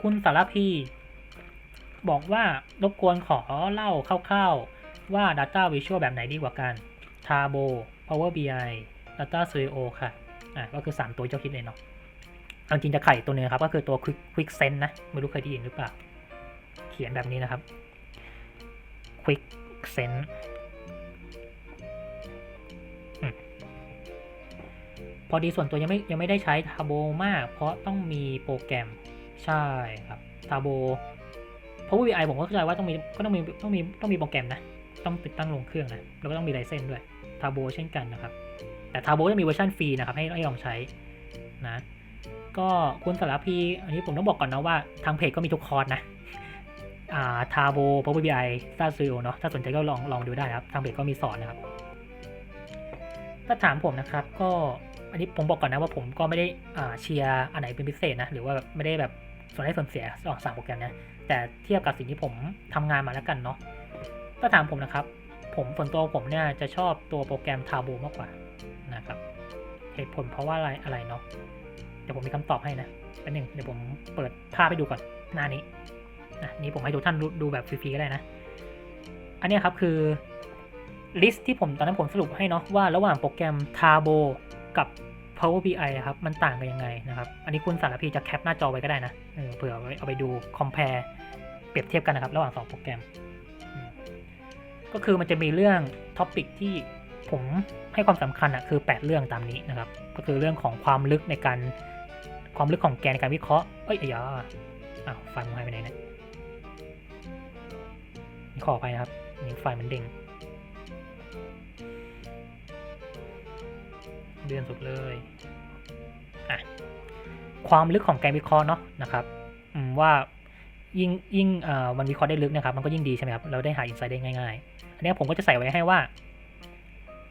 คุณสารพีบอกว่ารบกวนขอเล่าคร่าวๆ ว่า Data Visual แบบไหนดีกว่ากัน Tabo Power BI Data Studio ค่ะ อะ ก็คือ 3 ตัวเจ้าคิดเลยเนาะเอาจริงจะไข่ตัวหนึงครับ ก็คือตัว Quick Quick Sense นะ ไม่รู้เคยได้ยินหรือเปล่า เขียนแบบนี้นะครับ Quick Sense พอดีส่วนตัวยังไม่ยังไม่ได้ใช้ Tabo มาก เพราะต้องมีโปรแกรม ใช่ครับ Tabo Power BI ผมก็เข้าใจว่าต้องมีก็ต้องมีต้องมีต้องมีโปรแกรมนะ ต้องติดตั้งลงเครื่องนะ แล้วก็ต้องมีไลเซนส์ด้วย Tabo เช่นกันนะครับ แต่ Tabo จะมีเวอร์ชันฟรีนะครับ ให้ให้ลองใช้นะ ก็คุณสารพีอันนี้ผมต้องบอกก่อนนะว่าทางเพจก็มีทุกคอร์สนะอ่า Tabo Power BI Star Studio เนาะถ้าสนใจก็ลองลองดูได้ครับ ทางเพจก็มีสอนนะครับ ถ้าถามผมนะครับก็อันนี้ผมบอกก่อนนะว่าผมก็ไม่ได้อ่าเชียร์อันไหนเป็นพิเศษนะ หรือว่าไม่ได้แบบ ส่วนได้ส่วนเสียสองสามโปรแกรมนะแต่เทียบกับสิ่งที่ผมทำงานมาแล้วกันเนาะถ้าถามผมนะครับ ผมส่วนตัวผมเนี่ยจะชอบตัวโปรแกรม Tabo มากกว่านะครับเหตุผลเพราะว่าอะไรอะไรเนาะเดี๋ยวผมมีคำตอบให้นะแป๊บหนึ่งเดี๋ยวผมเปิดภาพให้ดูก่อนหน้านี้นะนี่ผมให้ทุกท่านดูดแบบฟรีๆก็ได้นะ อันนี้ครับคือลิสต์ที่ผมตอนนั้นผมสรุปให้เนาะว่าระหว่างโปรแกรม Tabo กับ Power BI ครับมันต่างกันยังไงนะครับ อันนี้คุณสารพีจะแคปหน้าจอไว้ก็ได้นะเออเผื่อเอาไปดู compare เปรียบเทียบกันนะครับ ระหว่าง 2 โปรแกรม ก็คือมันจะมีเรื่องท็อปิกที่ผมให้ความสำคัญอะคือ 8 เรื่องตามนี้นะครับ ก็คือเรื่องของความลึกในการความลึกของแกนในการวิเคราะห์ เอ้ยอย่าอ้าวไฟมันหายไปไหนเนี่ยขอไปนะครับนี่ไฟมันเด้ง เดือนสุดเลยความลึกของแกนวิเคราะห์เนาะนะครับว่ายิ่งยิ่งมันวิเคราะห์ได้ลึกนะครับ มันก็ยิ่งดีใช่ไหมครับ เราได้หาอินไซต์ได้ง่ายๆ อันนี้ผมก็จะใส่ไว้ให้ว่า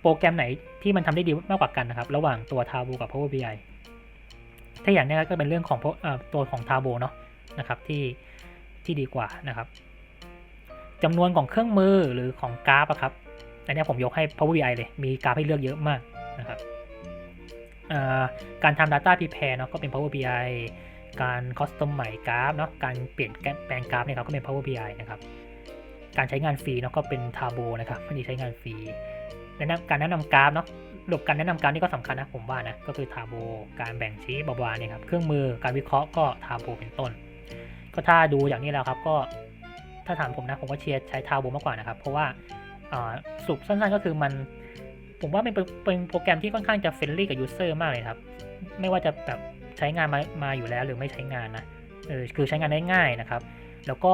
โปรแกรมไหนที่มันทำได้ดีมากกว่ากันนะครับ ระหว่างตัว Tabo กับ Power BI ถ้าอย่างนี้ก็เป็นเรื่องของตัวของ Tabo เนาะนะครับที่ที่ดีกว่านะครับจำนวนของเครื่องมือหรือของกราฟอะครับ อันนี้ผมยกให้ Power BI เลย มีกราฟให้เลือกเยอะมากนะครับ การทำ Data Prepare เนาะก็เป็น Power BI การ Custom ใหม่กราฟเนาะการเปลี่ยนแปลงกราฟเนี่ยครับก็เป็น Power BI นะครับการใช้งานฟรีเนาะก็เป็น Tabo นะครับไม่ได้ใช้งานฟรีแนะนำการแนะนำกราฟเนาะระบบการแนะนำกราฟนี่ก็สำคัญนะผมว่านะก็คือ Tabo การแบ่งชี้บาวาเนี่ยครับเครื่องมือการวิเคราะห์ก็ Tabo เป็นต้น ก็ถ้าดูอย่างนี้แล้วครับก็ถ้าถามผมนะผมก็เชียร์ใช้ Tabo มากกว่านะครับเพราะว่าอ่าสรุปสั้นๆก็คือมัน ผมว่าเป็นเป็นโปรแกรมที่ค่อนข้างจะเฟรนลี่กับยูเซอร์มากเลยครับ ไม่ว่าจะแบบใช้งานมามาอยู่แล้วหรือไม่ใช้งานนะเออคือใช้งานได้ง่ายนะครับ แล้วก็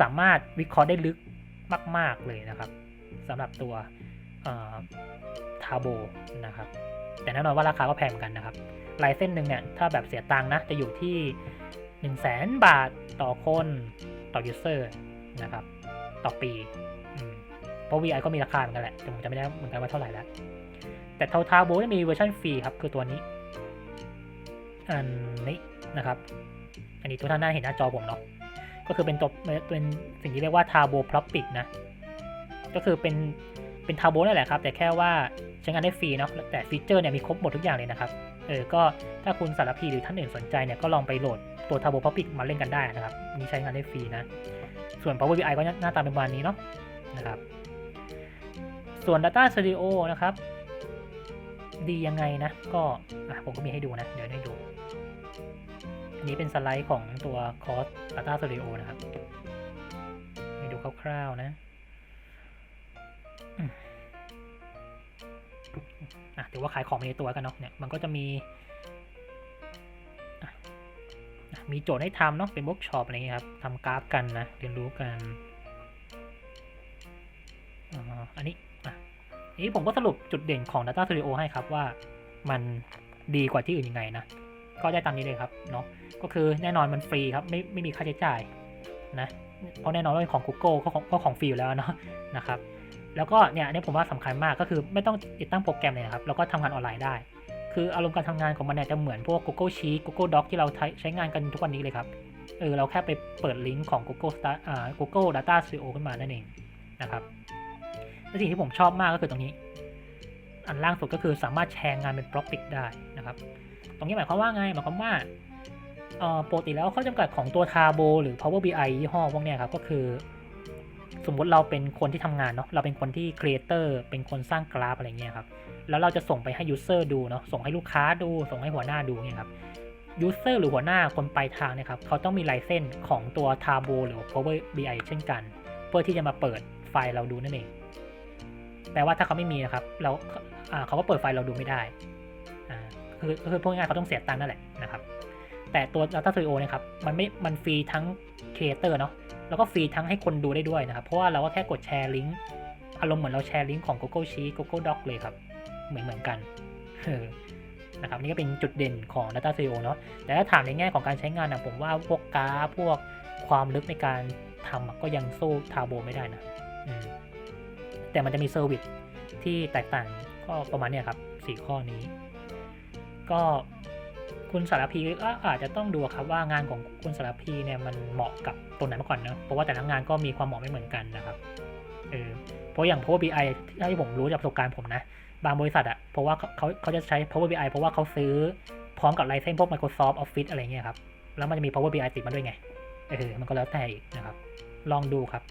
สามารถวิเคราะห์ได้ลึกมาก ๆ เลยนะครับสำหรับตัวทาโบนะครับ แต่แน่นอนว่าราคาก็แพงกันนะครับลายเส้นหนึ่งเนี่ย ถ้าแบบเสียตังค์นะ จะอยู่ที่ 1 0 0 0 0แสนบาทต่อคนต่อยูเซอร์นะครับ ต่อปี ราะ VI ก็มีราคาเหมือนกันแหละแต่ผมจะไม่ได้เหมือนกันว่าเท่าไหร่แล้วแต่ทาทาโบจะมีเวอร์ชันฟรีครับคือตัวนี้ อันนี้นะครับ อันนี้ทุกท่านน่าเห็นหน้าจอผมเนาะก็คือเป็นตัวเป็นสิ่งที่เรียกว่า Tabo p r o p i c นะก็คือเป็นเป็นทาโบนั่นแหละครับ แต่แค่ว่าใช้งานได้ฟรีเนาะแต่ฟีเจอร์เนี่ยมีครบหมดทุกอย่างเลยนะครับเออก็ถ้าคุณสารพีหรือท่านอื่นสนใจเนี่ยก็ลองไปโหลดตัว Tabo p r o p i c มาเล่นกันได้นะครับนี่ใช้งานได้ฟรีนะส่วน Power BI ก็หน้าตาเป็นประมาณนี้เนาะนะครับ ส่วน Data Studio นะครับ ดียังไงนะ ก็ะผมก็มีให้ดูนะ เดี๋ยวให้ดู อันนี้เป็นสไลด์ของตัวคอร์ส Data Studio นะครับ ให้ดูคร่าวๆนะอะถือว่าขายของในตัวกันเนาะเนี่ยมันก็จะมีะมีโจทย์ให้ทำเนาะเป็นเวิร์กช็อปอะไรเงี้ยครับทำกราฟกันนะเรียนรู้กัน นี้ผมก็สรุปจุดเด่นของ Data Studio ให้ครับว่ามันดีกว่าที่อื่นยังไงนะ ก็ได้ตามนี้เลยครับเนาะก็คือแน่นอนมันฟรีครับไม่ไม่มีค่าใช้จ่ายนะเพราะแน่นอนว่าเป็นของ Google ก็ของก็ของฟรีอยู่แล้วเนาะนะครับแล้วก็เนี่ยอันนี้ผมว่าสำคัญมากก็คือไม่ต้องติดตั้งโปรแกรมเลยครับแล้วก็ทำงานออนไลน์ได้ คืออารมณ์การทำงานของมันเนี่ยจะเหมือนพวก Google Sheet Google Doc ที่เราใช้ใช้งานกันทุกวันนี้เลยครับเออเราแค่ไปเปิดลิงก์ของ Google Star อ่า Google Data Studio ขึ้นมานั่นเองนะครับ และสิ่งที่ผมชอบมากก็คือตรงนี้ อันล่างสุดก็คือสามารถแชร์งานเป็น Topic ได้นะครับ ตรงนี้หมายความว่าไง หมายความว่าเอ่อปกติแล้วข้อจำกัดของตัว Tabo หรือ Power BI ยี่ห้อพวกนี้ครับก็คือ สมมติเราเป็นคนที่ทำงานเนาะเราเป็นคนที่ครีเอเตอร์เป็นคนสร้างกราฟอะไรเงี้ยครับแล้วเราจะส่งไปให้ยูเซอร์ดูเนาะส่งให้ลูกค้าดู ส่งให้หัวหน้าดูเนี่ยครับยูเซอร์หรือหัวหน้าคนปลายทางเนะครับเขาต้องมีไลเซนส์ของตัว Tabo หรือ Power BI เช่นกัน เพื่อที่จะมาเปิดไฟล์เราดูนั่นเอง แปลว่าถ้าเขาไม่มีนะครับเราเขาก็เปิดไฟล์เราดูไม่ได้อ่าคือคือพูดง่ายเขาต้องเสียตังค์นั่นแหละนะครับ แต่ตัว Data Studio เนะครับมันไม่มันฟรีทั้ง Creator เนาะแล้วก็ฟรีทั้งให้คนดูได้ด้วยนะครับ เพราะว่าเราก็แค่กดแชร์ลิงก์อารมณ์เหมือนเราแชร์ลิงก์ของ Google Sheet Google Doc เลยครับ เหมือนเหมือนกันนะครับนี่ก็เป็นจุดเด่นของ Data Studio เนาะแต่ถ้าถามในแง่ของการใช้งานนะผมว่าพวกกราฟพวกความลึกในการทำก็ยังสู้ Tabo ไม่ได้นะอืม แต่มันจะมีเซอร์วิสที่แตกต่างก็ประมาณนี้ครับสี่ข้อนี้ ก็คุณสารพีก็อาจจะต้องดูครับว่างานของคุณสารพีเนี่ยมันเหมาะกับตรงไหนมาก่อนเนะเพราะว่าแต่ละงานก็มีความเหมาะไม่เหมือนกันนะครับเออเพราะอย่าง Power BI ที่ผมรู้จากประสบการณ์ผมนะ บางบริษัทอะเพราะว่าเขาเขาเขาจะใช้ Power BI เพราะว่าเขาซื้อพร้อมกับไลเซนส์พวก Microsoft Office อะไรเงี้ยครับ แล้วมันจะมี Power BI ติดมาด้วยไง เออ มันก็แล้วแต่อีกนะครับ ลองดูครับ